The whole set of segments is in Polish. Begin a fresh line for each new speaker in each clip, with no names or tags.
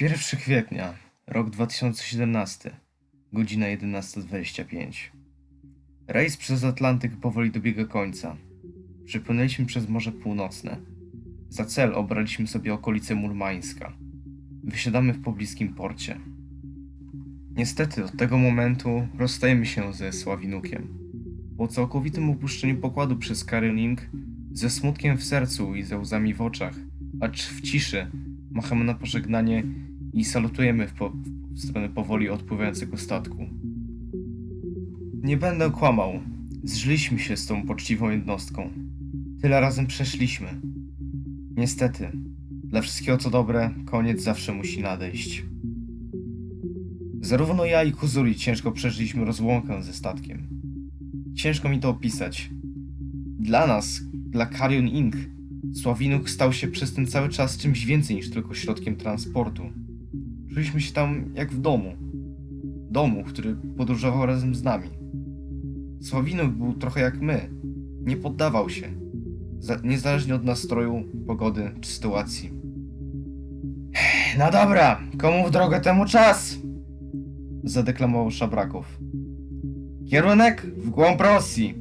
1 kwietnia, rok 2017, godzina 11.25. Rejs przez Atlantyk powoli dobiega końca. Przypłynęliśmy przez Morze Północne. Za cel obraliśmy sobie okolice Murmańska. Wysiadamy w pobliskim porcie. Niestety od tego momentu rozstajemy się ze Sławinukiem. Po całkowitym opuszczeniu pokładu przez Karyling, ze smutkiem w sercu i ze łzami w oczach, acz w ciszy, machamy na pożegnanie i salutujemy w, po- w stronę powoli odpływającego statku. Nie będę kłamał. Zżyliśmy się z tą poczciwą jednostką. Tyle razem przeszliśmy. Niestety, dla wszystkiego co dobre, koniec zawsze musi nadejść. Zarówno ja i Kuzuri ciężko przeżyliśmy rozłąkę ze statkiem. Ciężko mi to opisać. Dla nas, dla Carrion Inc., Sławinuk stał się przez ten cały czas czymś więcej niż tylko środkiem transportu. Czuliśmy się tam jak w domu. Domu, który podróżował razem z nami. Sławinuk był trochę jak my. Nie poddawał się. Za, niezależnie od nastroju, pogody czy sytuacji. No dobra, komu w drogę temu czas? Zadeklamował Szabrakow. Kierunek w głąb Rosji.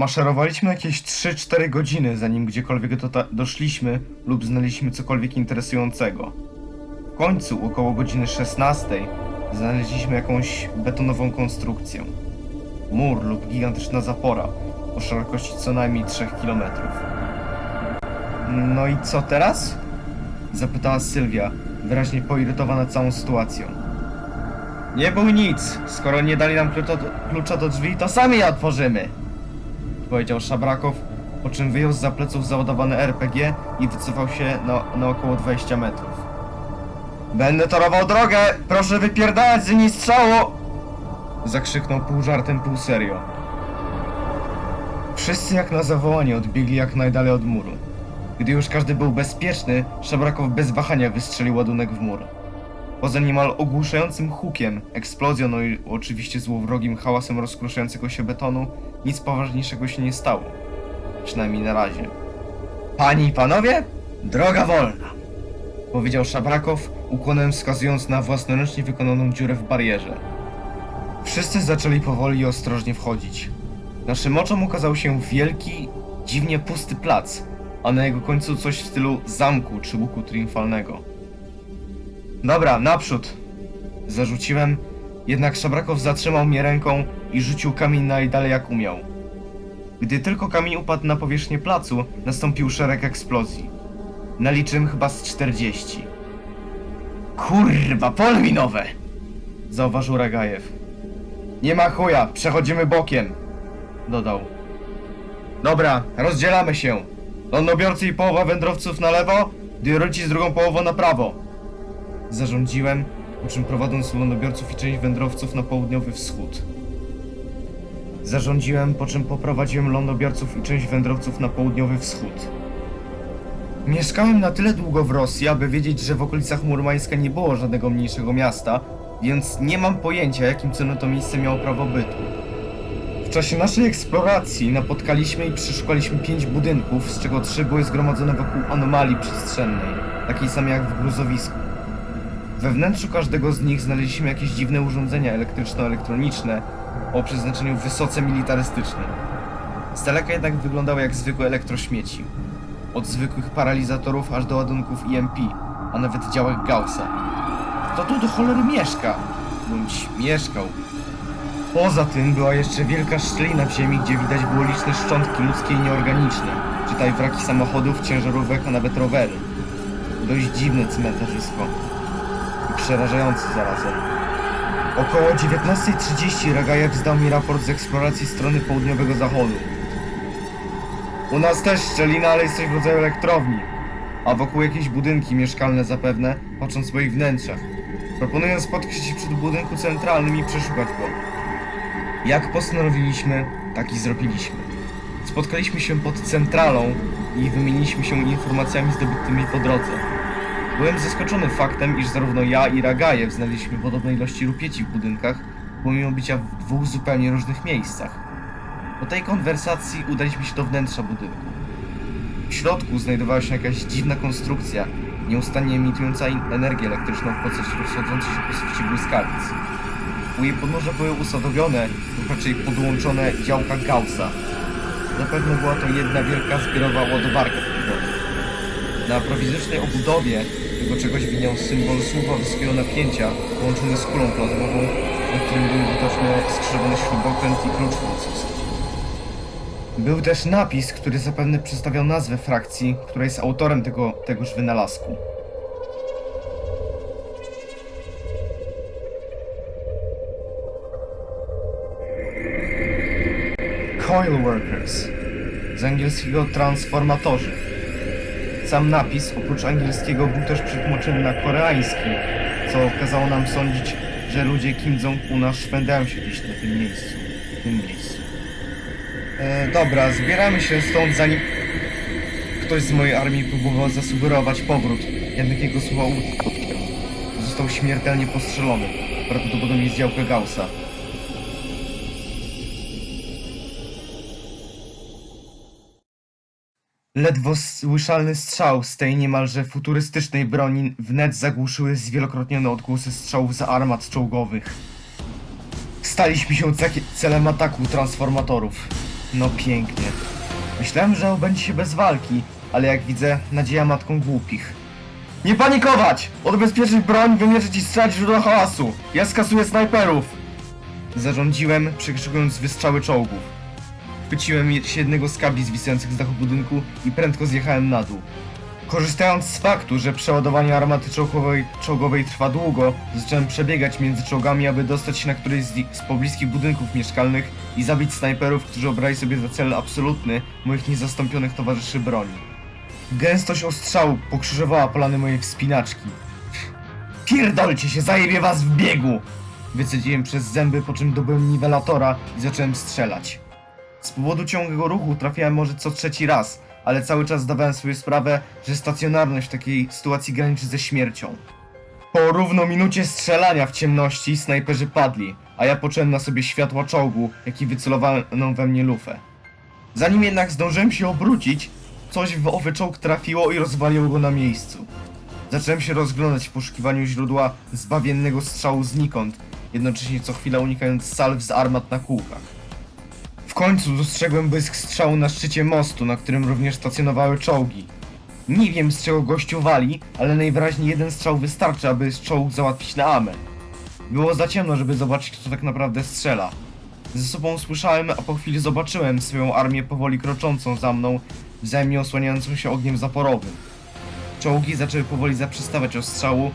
Maszerowaliśmy jakieś 3-4 godziny, zanim gdziekolwiek doszliśmy lub znaleźliśmy cokolwiek interesującego. W końcu, około godziny 16, znaleźliśmy jakąś betonową konstrukcję. Mur lub gigantyczna zapora o szerokości co najmniej 3 km. No i co teraz? Zapytała Sylwia, wyraźnie poirytowana całą sytuacją. Nie bój nic, skoro nie dali nam klucza do, klucza do drzwi, to sami je otworzymy! Powiedział Szabrakow, po czym wyjął z pleców załadowane RPG i wycofał się na, na około 20 metrów. Będę torował drogę! Proszę wypierdalać z linii strzału! Zakrzyknął pół żartem, pół serio. Wszyscy jak na zawołanie odbiegli jak najdalej od muru. Gdy już każdy był bezpieczny, Szabrakow bez wahania wystrzelił ładunek w mur. Poza niemal ogłuszającym hukiem, eksplozją no i oczywiście złowrogim hałasem rozkruszającego się betonu, nic poważniejszego się nie stało. Przynajmniej na razie. Panie i panowie, droga wolna! Powiedział Szabrakow, ukłonem wskazując na własnoręcznie wykonaną dziurę w barierze. Wszyscy zaczęli powoli i ostrożnie wchodzić. Naszym oczom ukazał się wielki, dziwnie pusty plac, a na jego końcu coś w stylu zamku czy łuku triumfalnego. Dobra, naprzód! Zarzuciłem, jednak Szabrakow zatrzymał mnie ręką i rzucił kamień najdalej jak umiał. Gdy tylko kamień upadł na powierzchnię placu, nastąpił szereg eksplozji. Naliczyłem chyba z 40. Kurwa, pole minowe! Zauważył Ragajew. Nie ma chuja, przechodzimy bokiem! Dodał. Dobra, rozdzielamy się. Lądobiorcy i połowa wędrowców na lewo, dioroci z drugą połową na prawo. Zarządziłem, po czym prowadząc lądobiorców i część wędrowców na południowy wschód. Zarządziłem, po czym poprowadziłem lądobiorców i część wędrowców na południowy wschód. Mieszkałem na tyle długo w Rosji, aby wiedzieć, że w okolicach Murmańska nie było żadnego mniejszego miasta, więc nie mam pojęcia, jakim cudem to miejsce miało prawo bytu. W czasie naszej eksploracji napotkaliśmy i przeszukaliśmy pięć budynków, z czego trzy były zgromadzone wokół anomalii przestrzennej, takiej samej jak w gruzowisku. We wnętrzu każdego z nich znaleźliśmy jakieś dziwne urządzenia elektryczno-elektroniczne o przeznaczeniu wysoce militarystycznym. Z daleka jednak wyglądały jak zwykłe elektrośmieci. Od zwykłych paralizatorów aż do ładunków EMP, a nawet działek Gaussa. Kto tu do cholery mieszka? Bądź mieszkał. Poza tym była jeszcze wielka szczelina w ziemi, gdzie widać było liczne szczątki ludzkie i nieorganiczne. Czytaj wraki samochodów, ciężarówek, a nawet rowery. Dość dziwne cmentarzysko przerażający zarazem. Około 19.30 Ragajew zdał mi raport z eksploracji strony południowego zachodu. U nas też szczelina, ale jest coś w rodzaju elektrowni. A wokół jakieś budynki mieszkalne zapewne, patrząc po ich wnętrzach. Proponuję spotkać się przed budynku centralnym i przeszukać go. Jak postanowiliśmy, tak i zrobiliśmy. Spotkaliśmy się pod centralą i wymieniliśmy się informacjami zdobytymi po drodze. Byłem zaskoczony faktem, iż zarówno ja i Ragajew znaleźliśmy podobne ilości rupieci w budynkach, pomimo bycia w dwóch zupełnie różnych miejscach. Po tej konwersacji udaliśmy się do wnętrza budynku. W środku znajdowała się jakaś dziwna konstrukcja, nieustannie emitująca energię elektryczną w procesie rozchodzącej się po suficie błyskawic. U jej podnóża były usadowione, lub raczej podłączone działka Gaussa. Zapewne była to jedna wielka zbiorowa ładowarka. Na prowizorycznej obudowie tego czegoś widniał symbol słupa wysokiego napięcia połączony z kulą plazmową, na którym był widoczny skrzyżowany śrubokręt i klucz francuski. Był też napis, który zapewne przedstawiał nazwę frakcji, która jest autorem tego, tegoż wynalazku. Coil Workers. Z angielskiego transformatorzy. Sam napis, oprócz angielskiego, był też przetłumaczony na koreański, co kazało nam sądzić, że ludzie Kim Jong-una szwędają się gdzieś na tym miejscu. W tym miejscu. E, dobra, zbieramy się stąd, zanim ktoś z mojej armii próbował zasugerować powrót. Jednak jego słowa. Został śmiertelnie postrzelony, prawdopodobnie z działka Gaussa. Ledwo słyszalny strzał z tej niemalże futurystycznej broni wnet zagłuszyły zwielokrotnione odgłosy strzałów z armat czołgowych. Staliśmy się celem ataku transformatorów. No pięknie. Myślałem, że obędzie się bez walki, ale jak widzę, nadzieja matką głupich. Nie panikować! Odbezpieczyć broń, wymierzyć i strzelać źródła hałasu! Ja skasuję snajperów! Zarządziłem, przekrzykując wystrzały czołgów. Chwyciłem się jednego z kabli zwisających z dachu budynku i prędko zjechałem na dół. Korzystając z faktu, że przeładowanie armaty czołgowej, czołgowej trwa długo, zacząłem przebiegać między czołgami, aby dostać się na któryś z, z pobliskich budynków mieszkalnych i zabić snajperów, którzy obrali sobie za cel absolutny moich niezastąpionych towarzyszy broni. Gęstość ostrzału pokrzyżowała plany mojej wspinaczki. Pierdolcie się, zajebie was w biegu! Wycedziłem przez zęby, po czym dobyłem niwelatora i zacząłem strzelać. Z powodu ciągłego ruchu trafiałem może co trzeci raz, ale cały czas zdawałem sobie sprawę, że stacjonarność w takiej sytuacji graniczy ze śmiercią. Po równo minucie strzelania w ciemności snajperzy padli, a ja poczułem na sobie światło czołgu, jaki wycelowano we mnie lufę. Zanim jednak zdążyłem się obrócić, coś w owy czołg trafiło i rozwaliło go na miejscu. Zacząłem się rozglądać w poszukiwaniu źródła zbawiennego strzału znikąd, jednocześnie co chwila unikając salw z armat na kółkach. W końcu dostrzegłem błysk strzału na szczycie mostu, na którym również stacjonowały czołgi. Nie wiem z czego gościu wali, ale najwyraźniej jeden strzał wystarczy, aby czołg załatwić na amę. Było za ciemno, żeby zobaczyć kto tak naprawdę strzela. Ze sobą słyszałem, a po chwili zobaczyłem swoją armię powoli kroczącą za mną, wzajemnie osłaniającą się ogniem zaporowym. Czołgi zaczęły powoli zaprzestawać ostrzału,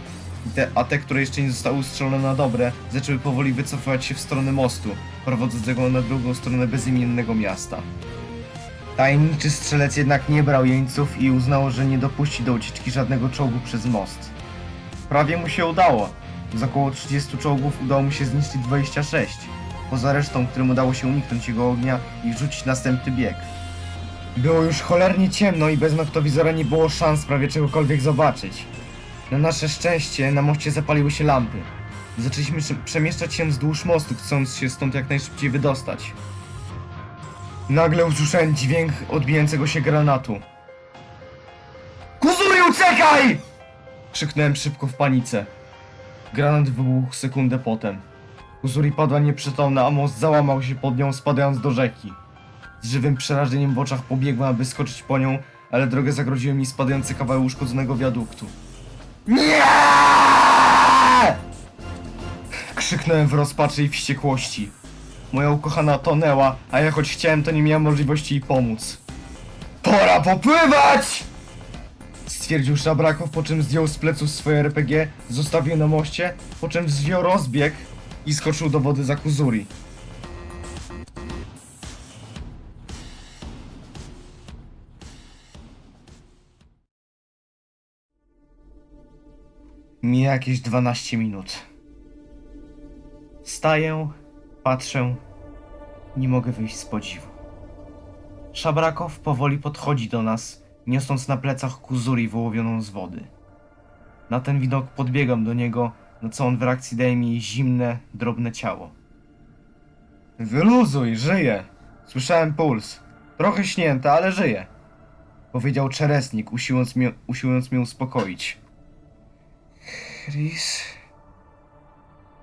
te, a te, które jeszcze nie zostały ustrzelone na dobre, zaczęły powoli wycofywać się w stronę mostu, prowadzącego na drugą stronę bezimiennego miasta. Tajemniczy strzelec jednak nie brał jeńców i uznał, że nie dopuści do ucieczki żadnego czołgu przez most. Prawie mu się udało. Z około 30 czołgów udało mu się zniszczyć 26, poza resztą, którym udało się uniknąć jego ognia i wrzucić następny bieg. Było już cholernie ciemno i bez noktowizora nie było szans prawie czegokolwiek zobaczyć. Na nasze szczęście na moście zapaliły się lampy. Zaczęliśmy przemieszczać się wzdłuż mostu, chcąc się stąd jak najszybciej wydostać. Nagle usłyszałem dźwięk odbijającego się granatu. Kuzuri, uciekaj! Krzyknąłem szybko w panice. Granat wybuchł sekundę potem. Kuzuri padła nieprzytomna, a most załamał się pod nią, spadając do rzeki. Z żywym przerażeniem w oczach pobiegłem, aby skoczyć po nią, ale drogę zagrodziły mi spadające kawałek uszkodzonego wiaduktu. Nie! Krzyknąłem w rozpaczy i wściekłości. Moja ukochana tonęła, a ja choć chciałem, to nie miałem możliwości jej pomóc. Pora popływać! Stwierdził Szabrakow, po czym zdjął z pleców swoje RPG, zostawił na moście, po czym wzwiął rozbieg i skoczył do wody za Kuzuri. Mija jakieś 12 minut. Staję, patrzę, nie mogę wyjść z podziwu. Szabrakow powoli podchodzi do nas, niosąc na plecach kuzuri wyłowioną z wody. Na ten widok podbiegam do niego, na co on w reakcji daje mi zimne, drobne ciało. Wyluzuj, żyję! Słyszałem puls. Trochę śnięta, ale żyje. Powiedział czeresnik, usiłując mnie, usiłując mnie uspokoić. Chris...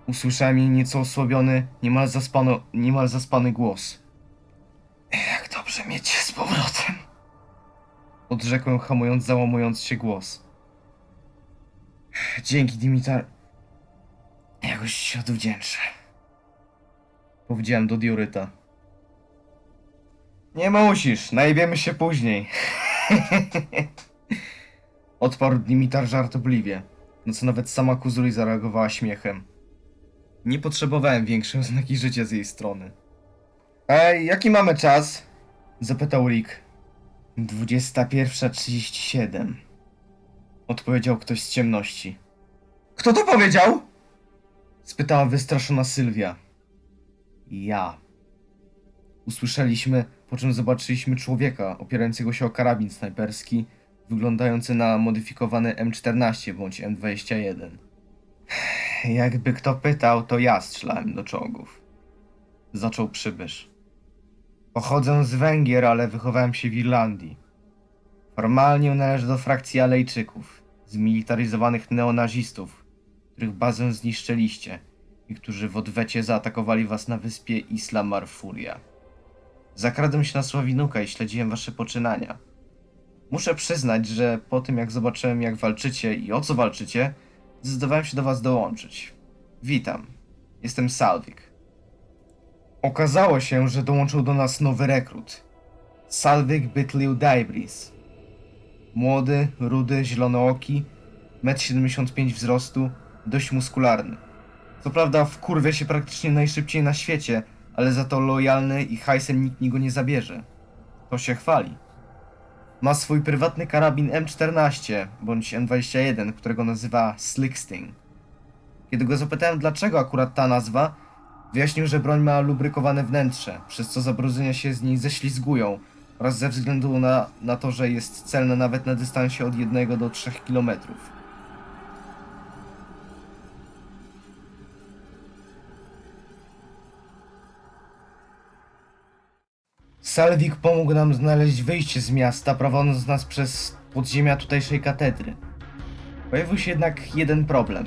Usłyszałem jej nieco osłabiony, niemal niemal zaspany głos. Jak dobrze mieć cię z powrotem. Odrzekłem, hamując załamując się głos. Dzięki, Dimitar. Jakoś się odwdzięczę. Powiedziałem do Dioryta. Nie musisz, najebiemy się później. Odparł Dimitar żartobliwie, na co nawet sama Kuzuli zareagowała śmiechem. Nie potrzebowałem większej oznaki życia z jej strony. Ej, jaki mamy czas? Zapytał Rick. 21.37. Odpowiedział ktoś z ciemności. Kto to powiedział? Spytała wystraszona Sylwia. Ja. Usłyszeliśmy, po czym zobaczyliśmy człowieka opierającego się o karabin snajperski, wyglądający na modyfikowany M14 bądź M21. Jakby kto pytał, to ja strzelałem do czołgów. Zaczął przybysz. Pochodzę z Węgier, ale wychowałem się w Irlandii. Formalnie należę do frakcji Alejczyków, zmilitaryzowanych neonazistów, których bazę zniszczyliście i którzy w odwecie zaatakowali was na wyspie Isla Marfuria. Zakradłem się na Sławinuka i śledziłem wasze poczynania. Muszę przyznać, że po tym jak zobaczyłem jak walczycie i o co walczycie, zdecydowałem się do was dołączyć. Witam. Jestem Salvik. Okazało się, że dołączył do nas nowy rekrut. Salvik Bytliu Daibris. Młody, rudy, zielonooki, 1,75 m wzrostu, dość muskularny. Co prawda wkurwia się praktycznie najszybciej na świecie, ale za to lojalny i hajsem nikt mi go nie zabierze. To się chwali. Ma swój prywatny karabin M14 bądź M21, którego nazywa Slicksting. Kiedy go zapytałem dlaczego akurat ta nazwa, wyjaśnił, że broń ma lubrykowane wnętrze, przez co zabrudzenia się z niej ześlizgują oraz ze względu na, na to, że jest celna nawet na dystansie od 1 do 3 kilometrów. Salwik pomógł nam znaleźć wyjście z miasta, prowadząc nas przez podziemia tutejszej katedry. Pojawił się jednak jeden problem.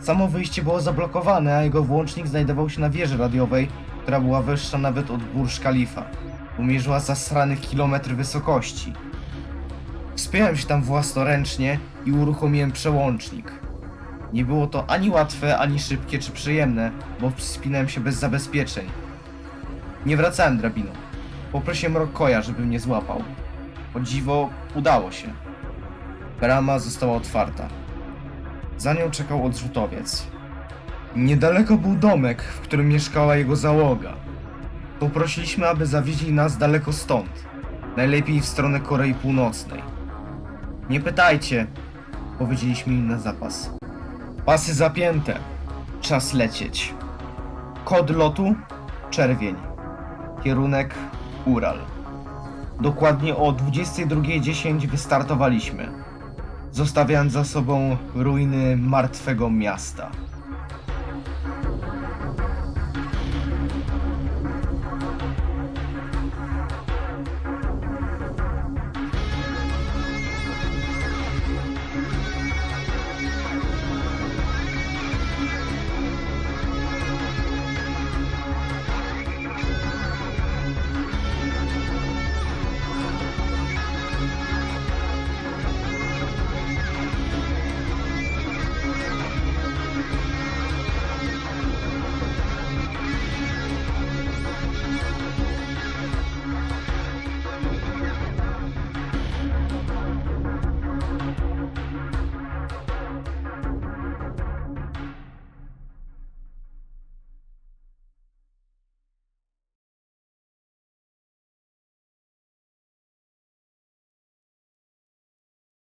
Samo wyjście było zablokowane, a jego włącznik znajdował się na wieży radiowej, która była wyższa nawet od Burj Khalifa. Umierzyła zasrany kilometr wysokości. Wspiąłem się tam własnoręcznie i uruchomiłem przełącznik. Nie było to ani łatwe, ani szybkie czy przyjemne, bo wspinałem się bez zabezpieczeń. Nie wracałem drabiną. Poprosiłem Rokoja, żeby mnie złapał. O dziwo, udało się. Brama została otwarta. Za nią czekał odrzutowiec. Niedaleko był domek, w którym mieszkała jego załoga. Poprosiliśmy, aby zawieźli nas daleko stąd. Najlepiej w stronę Korei Północnej. Nie pytajcie, powiedzieliśmy im na zapas. Pasy zapięte. Czas lecieć. Kod lotu? Czerwień. Kierunek Ural. Dokładnie o 22.10 wystartowaliśmy, zostawiając za sobą ruiny martwego miasta.